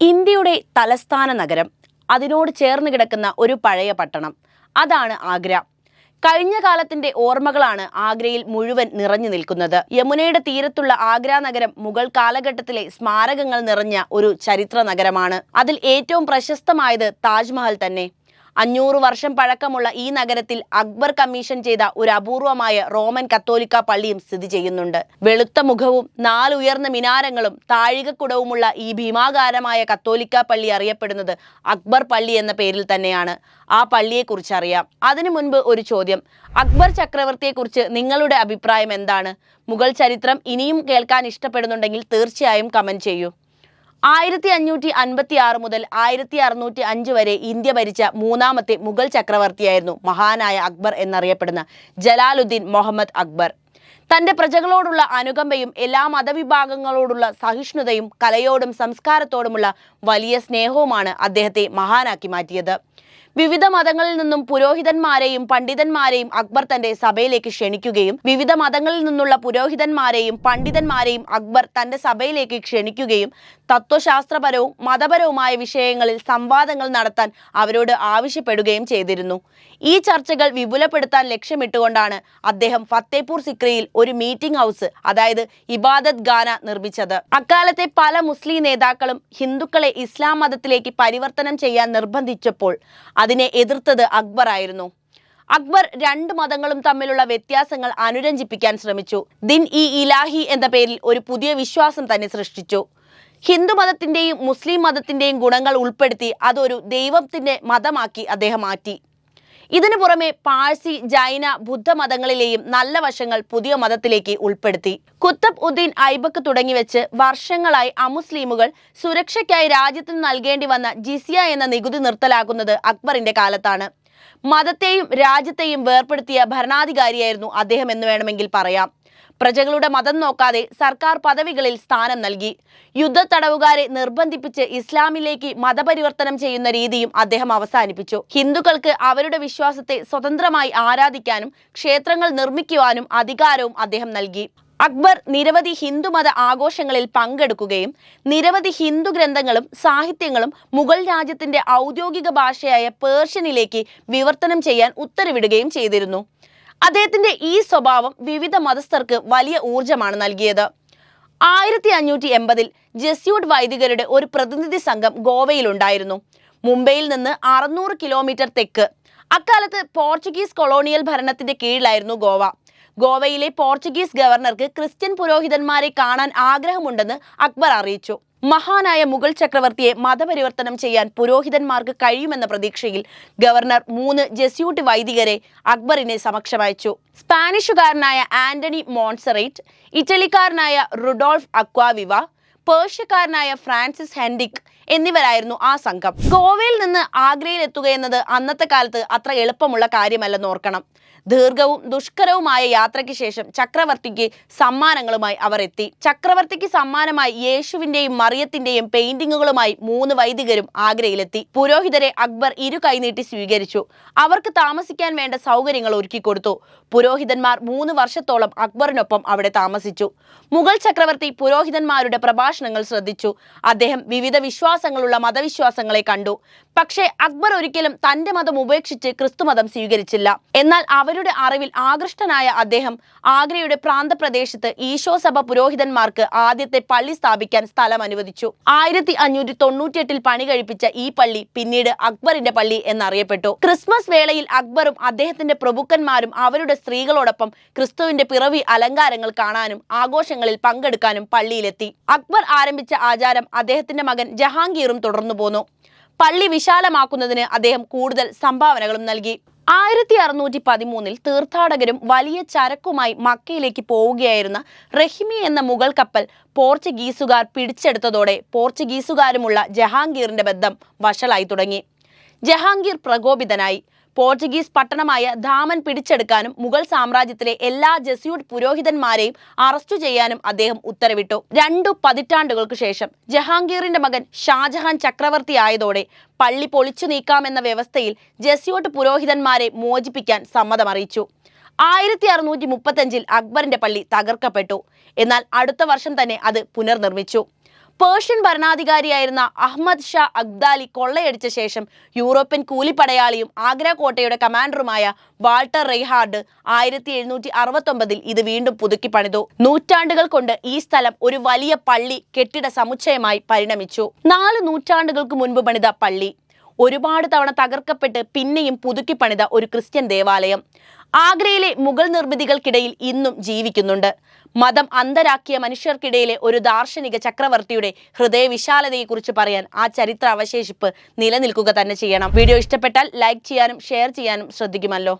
ഇന്ത്യയുടെ തലസ്ഥാന നഗരം അതിനോട് ചേർന്ന് കിടക്കുന്ന ഒരു പഴയ പട്ടണം. അതാണ് ആഗ്ര. കഴിഞ്ഞ കാലത്തിന്റെ ഓർമ്മകളാണ് ആഗ്രയിൽ മുഴുവൻ നിറഞ്ഞു നിൽക്കുന്നത്. യമുനയുടെ തീരത്തുള്ള ആഗ്ര നഗരം മുഗൾ കാലഘട്ടത്തിലെ സ്മാരകങ്ങൾ നിറഞ്ഞ ഒരു ചരിത്ര നഗരമാണ്. അതിൽ ഏറ്റവും പ്രശസ്തമായത് താജ്മഹൽ തന്നെ. അഞ്ഞൂറ് വർഷം പഴക്കമുള്ള ഈ നഗരത്തിൽ അക്ബർ കമ്മീഷൻ ചെയ്ത ഒരു അപൂർവമായ റോമൻ കത്തോലിക്ക പള്ളിയും സ്ഥിതി ചെയ്യുന്നുണ്ട്. വെളുത്ത മുഖവും നാലുയർന്ന മിനാരങ്ങളും താഴികക്കുടവുമുള്ള ഈ ഭീമാകാരമായ കത്തോലിക്ക പള്ളി അറിയപ്പെടുന്നത് അക്ബർ പള്ളി എന്ന പേരിൽ തന്നെയാണ്. ആ പള്ളിയെക്കുറിച്ച് അറിയാം. അതിനു മുൻപ് ഒരു ചോദ്യം. അക്ബർ ചക്രവർത്തിയെക്കുറിച്ച് നിങ്ങളുടെ അഭിപ്രായം എന്താണ്? മുഗൾ ചരിത്രം ഇനിയും കേൾക്കാൻ ഇഷ്ടപ്പെടുന്നുണ്ടെങ്കിൽ തീർച്ചയായും കമന്റ് ചെയ്യൂ. ആയിരത്തി അഞ്ഞൂറ്റി അൻപത്തി ആറ് മുതൽ ആയിരത്തി അറുന്നൂറ്റി അഞ്ച് വരെ ഇന്ത്യ ഭരിച്ച മൂന്നാമത്തെ മുഗൾ ചക്രവർത്തിയായിരുന്നു മഹാനായ അക്ബർ എന്നറിയപ്പെടുന്ന ജലാലുദ്ദീൻ മുഹമ്മദ് അക്ബർ. തന്റെ പ്രജകളോടുള്ള അനുകമ്പയും എല്ലാ മതവിഭാഗങ്ങളോടുള്ള സഹിഷ്ണുതയും കലയോടും സംസ്കാരത്തോടുമുള്ള വലിയ സ്നേഹവുമാണ് അദ്ദേഹത്തെ മഹാനാക്കി മാറ്റിയത്. വിവിധ മതങ്ങളിൽ നിന്നും പുരോഹിതന്മാരെയും പണ്ഡിതന്മാരെയും അക്ബർ തന്റെ സഭയിലേക്ക് ക്ഷണിക്കുകയും വിവിധ മതങ്ങളിൽ നിന്നുള്ള പുരോഹിതന്മാരെയും പണ്ഡിതന്മാരെയും അക്ബർ തന്റെ സഭയിലേക്ക് ക്ഷണിക്കുകയും തത്വശാസ്ത്രപരവും മതപരവുമായ വിഷയങ്ങളിൽ സംവാദങ്ങൾ നടത്താൻ അവരോട് ആവശ്യപ്പെടുകയും ചെയ്തിരുന്നു. ഈ ചർച്ചകൾ വിപുലപ്പെടുത്താൻ ലക്ഷ്യമിട്ടുകൊണ്ടാണ് അദ്ദേഹം ഫത്തേപൂർ സിക്രിയിൽ ഒരു മീറ്റിംഗ് ഹൗസ് അതായത് ഇബാദത് ഖാന നിർമ്മിച്ചത്. അക്കാലത്തെ പല മുസ്ലിം നേതാക്കളും ഹിന്ദുക്കളെ ഇസ്ലാം മതത്തിലേക്ക് പരിവർത്തനം ചെയ്യാൻ നിർബന്ധിച്ചപ്പോൾ അതിനെ എതിർത്തത് അക്ബർ ആയിരുന്നു. അക്ബർ രണ്ട് മതങ്ങളും തമ്മിലുള്ള വ്യത്യാസങ്ങൾ അനുരഞ്ജിപ്പിക്കാൻ ശ്രമിച്ചു. ദിൻ ഇ ഇലാഹി എന്ന പേരിൽ ഒരു പുതിയ വിശ്വാസം തന്നെ സൃഷ്ടിച്ചു. ഹിന്ദു മതത്തിന്റെയും മുസ്ലിം മതത്തിന്റെയും ഗുണങ്ങൾ ഉൾപ്പെടുത്തി അതൊരു ദൈവത്തിന്റെ മതമാക്കി അദ്ദേഹം മാറ്റി. ഇതിനു പുറമെ പാഴ്സി ജൈന ബുദ്ധ മതങ്ങളിലെയും നല്ല വശങ്ങൾ പുതിയ മതത്തിലേക്ക് ഉൾപ്പെടുത്തി. കുത്തബ് ഉദ്ദീൻ ഐബക്ക് തുടങ്ങി വെച്ച് വർഷങ്ങളായി അമുസ്ലിമുകൾ സുരക്ഷയ്ക്കായി രാജ്യത്തിന് നൽകേണ്ടി വന്ന ജിസിയ എന്ന നികുതി നിർത്തലാക്കുന്നത് അക്ബറിന്റെ കാലത്താണ്. മതത്തെയും രാജ്യത്തെയും വേർപ്പെടുത്തിയ ഭരണാധികാരിയായിരുന്നു അദ്ദേഹം എന്ന് വേണമെങ്കിൽ പറയാം. പ്രജകളുടെ മതം നോക്കാതെ സർക്കാർ പദവികളിൽ സ്ഥാനം നൽകി. യുദ്ധ തടവുകാരെ നിർബന്ധിപ്പിച്ച് ഇസ്ലാമിലേക്ക് മതപരിവർത്തനം ചെയ്യുന്ന രീതിയും അദ്ദേഹം അവസാനിപ്പിച്ചു. ഹിന്ദുക്കൾക്ക് അവരുടെ വിശ്വാസത്തെ സ്വതന്ത്രമായി ആരാധിക്കാനും ക്ഷേത്രങ്ങൾ നിർമ്മിക്കുവാനും അധികാരവും അദ്ദേഹം നൽകി. അക്ബർ നിരവധി ഹിന്ദുമത ആഘോഷങ്ങളിൽ പങ്കെടുക്കുകയും നിരവധി ഹിന്ദു ഗ്രന്ഥങ്ങളും സാഹിത്യങ്ങളും മുഗൾ രാജ്യത്തിന്റെ ഔദ്യോഗിക ഭാഷയായ പേർഷ്യനിലേക്ക് വിവർത്തനം ചെയ്യാൻ ഉത്തരവിടുകയും ചെയ്തിരുന്നു. അദ്ദേഹത്തിന്റെ ഈ സ്വഭാവം വിവിധ മതസ്ഥർക്ക് വലിയ ഊർജമാണ് നൽകിയത്. ആയിരത്തി അഞ്ഞൂറ്റി എൺപതിൽ ജസ്യൂട്ട് വൈദികരുടെ ഒരു പ്രതിനിധി സംഘം ഗോവയിലുണ്ടായിരുന്നു. മുംബൈയിൽ നിന്ന് അറുന്നൂറ് കിലോമീറ്റർ തെക്ക്. അക്കാലത്ത് പോർച്ചുഗീസ് കൊളോണിയൽ ഭരണത്തിന്റെ കീഴിലായിരുന്നു ഗോവ. ഗോവയിലെ പോർച്ചുഗീസ് ഗവർണർക്ക് ക്രിസ്ത്യൻ പുരോഹിതന്മാരെ കാണാൻ ആഗ്രഹമുണ്ടെന്ന് അക്ബർ അറിയിച്ചു. മഹാനായ മുഗൾ ചക്രവർത്തിയെ മതപരിവർത്തനം ചെയ്യാൻ പുരോഹിതന്മാർക്ക് കഴിയുമെന്ന പ്രതീക്ഷയിൽ ഗവർണർ മൂന്ന് ജെസ്യൂട്ട് വൈദികരെ അക്ബറിനെ സമക്ഷമയച്ചു സ്പാനിഷുകാരനായ ആന്റണി മോൺസറേറ്റ് ഇറ്റലിക്കാരനായ റുഡോൾഫ് അക്വാവിവ പേർഷ്യക്കാരനായ ഫ്രാൻസിസ് ഹെൻഡിക് എന്നിവരായിരുന്നു ആ സംഘം. ഗോവയിൽ നിന്ന് ആഗ്രയിൽ എത്തുക എന്നത് അന്നത്തെ കാലത്ത് അത്ര എളുപ്പമുള്ള കാര്യമല്ലെന്ന് ഓർക്കണം. ദീർഘവും ദുഷ്കരവുമായ യാത്രയ്ക്ക് ശേഷം ചക്രവർത്തിക്ക് സമ്മാനങ്ങളുമായി അവർ എത്തി. ചക്രവർത്തിക്ക് സമ്മാനമായി യേശുവിന്റെയും മറിയത്തിന്റെയും പെയിന്റിങ്ങുകളുമായി മൂന്ന് വൈദികരും ആഗ്രയിലെത്തി. പുരോഹിതരെ അക്ബർ ഇരു കൈനീട്ടി സ്വീകരിച്ചു. അവർക്ക് താമസിക്കാൻ വേണ്ട സൗകര്യങ്ങൾ ഒരുക്കി കൊടുത്തു. പുരോഹിതന്മാർ മൂന്ന് വർഷത്തോളം അക്ബറിനൊപ്പം അവിടെ താമസിച്ചു. മുഗൾ ചക്രവർത്തി പുരോഹിതന്മാരുടെ പ്രഭാഷണങ്ങൾ ശ്രദ്ധിച്ചു. അദ്ദേഹം വിവിധ വിശ്വാസങ്ങളുള്ള മതവിശ്വാസങ്ങളെ കണ്ടു. പക്ഷേ അക്ബർ ഒരിക്കലും തന്റെ മതം ഉപേക്ഷിച്ച് ക്രിസ്തുമതം സ്വീകരിച്ചില്ല. എന്നാൽ അവരുടെ അറിവിൽ ആകൃഷ്ടനായ അദ്ദേഹം ആഗ്രയുടെ പ്രാന്തപ്രദേശത്ത് ഈശോ സഭ പുരോഹിതന്മാർക്ക് ആദ്യത്തെ പള്ളി സ്ഥാപിക്കാൻ സ്ഥലം അനുവദിച്ചു. ആയിരത്തി അഞ്ഞൂറ്റി തൊണ്ണൂറ്റിയെട്ടിൽ പണി കഴിപ്പിച്ച ഈ പള്ളി പിന്നീട് അക്ബറിന്റെ പള്ളി എന്നറിയപ്പെട്ടു. ക്രിസ്മസ് വേളയിൽ അക്ബറും അദ്ദേഹത്തിന്റെ പ്രഭുക്കന്മാരും അവരുടെ സ്ത്രീകളോടൊപ്പം ക്രിസ്തുവിന്റെ പിറവി അലങ്കാരങ്ങൾ കാണാനും ആഘോഷങ്ങളിൽ പങ്കെടുക്കാനും പള്ളിയിലെത്തി. അക്ബർ ആരംഭിച്ച ആചാരം അദ്ദേഹത്തിന്റെ മകൻ ജഹാംഗീറും തുടർന്നു പോന്നു. പള്ളി വിശാലമാക്കുന്നതിന് അദ്ദേഹം കൂടുതൽ സംഭാവനകളും നൽകി. ആയിരത്തി അറുന്നൂറ്റി പതിമൂന്നിൽ തീർത്ഥാടകരും വലിയ ചരക്കുമായി മക്കയിലേക്ക് പോവുകയായിരുന്ന റഹിമി എന്ന മുഗൾ കപ്പൽ പോർച്ചുഗീസുകാർ പിടിച്ചെടുത്തതോടെ പോർച്ചുഗീസുകാരുമുള്ള ജഹാംഗീറിന്റെ ബന്ധം വഷളായി തുടങ്ങി. ജഹാംഗീർ പ്രകോപിതനായി. പോർച്ചുഗീസ് പട്ടണമായ ധാമൻ പിടിച്ചെടുക്കാനും മുഗൾ സാമ്രാജ്യത്തിലെ എല്ലാ ജസ്യൂട്ട് പുരോഹിതന്മാരെയും അറസ്റ്റ് ചെയ്യാനും അദ്ദേഹം ഉത്തരവിട്ടു. രണ്ടു പതിറ്റാണ്ടുകൾക്ക് ശേഷം ജഹാംഗീറിന്റെ മകൻ ഷാജഹാൻ ചക്രവർത്തി ആയതോടെ പള്ളി പൊളിച്ചു നീക്കാമെന്ന വ്യവസ്ഥയിൽ ജസ്യൂട്ട് പുരോഹിതന്മാരെ മോചിപ്പിക്കാൻ സമ്മതമറിയിച്ചു. ആയിരത്തി അറുന്നൂറ്റി മുപ്പത്തഞ്ചിൽ അക്ബറിന്റെ പള്ളി തകർക്കപ്പെട്ടു. എന്നാൽ അടുത്ത വർഷം തന്നെ അത് പുനർനിർമ്മിച്ചു. പേർഷ്യൻ ഭരണാധികാരിയായിരുന്ന അഹമ്മദ് ഷാ അഗ്ദാലി കൊള്ളയടിച്ച ശേഷം യൂറോപ്യൻ കൂലിപ്പടയാളിയും ആഗ്ര കോട്ടയുടെ കമാൻഡറുമായ വാൾട്ടർ റെയ്ഹാർഡ് ആയിരത്തി എഴുന്നൂറ്റി അറുപത്തൊമ്പതിൽ ഇത് വീണ്ടും പുതുക്കി പണിതു. നൂറ്റാണ്ടുകൾ കൊണ്ട് ഈ സ്ഥലം ഒരു വലിയ പള്ളി കെട്ടിട സമുച്ചയമായി പരിണമിച്ചു. നാല് നൂറ്റാണ്ടുകൾക്ക് മുൻപ് പണിത പള്ളി. ഒരുപാട് തവണ തകർക്കപ്പെട്ട് പിന്നെയും പുതുക്കി പണിത ഒരു ക്രിസ്ത്യൻ ദേവാലയം. ആഗ്രയിലെ മുഗൾ നിർമ്മിതികൾക്കിടയിൽ ഇന്നും ജീവിക്കുന്നുണ്ട്. മതം അന്തരാക്കിയ മനുഷ്യർക്കിടയിലെ ഒരു ദാർശനിക ചക്രവർത്തിയുടെ ഹൃദയവിശാലതയെക്കുറിച്ച് പറയാൻ ആ ചരിത്ര അവശേഷിപ്പ് നിലനിൽക്കുക തന്നെ ചെയ്യണം. വീഡിയോ ഇഷ്ടപ്പെട്ടാൽ ലൈക്ക് ചെയ്യാനും ഷെയർ ചെയ്യാനും ശ്രദ്ധിക്കുമല്ലോ.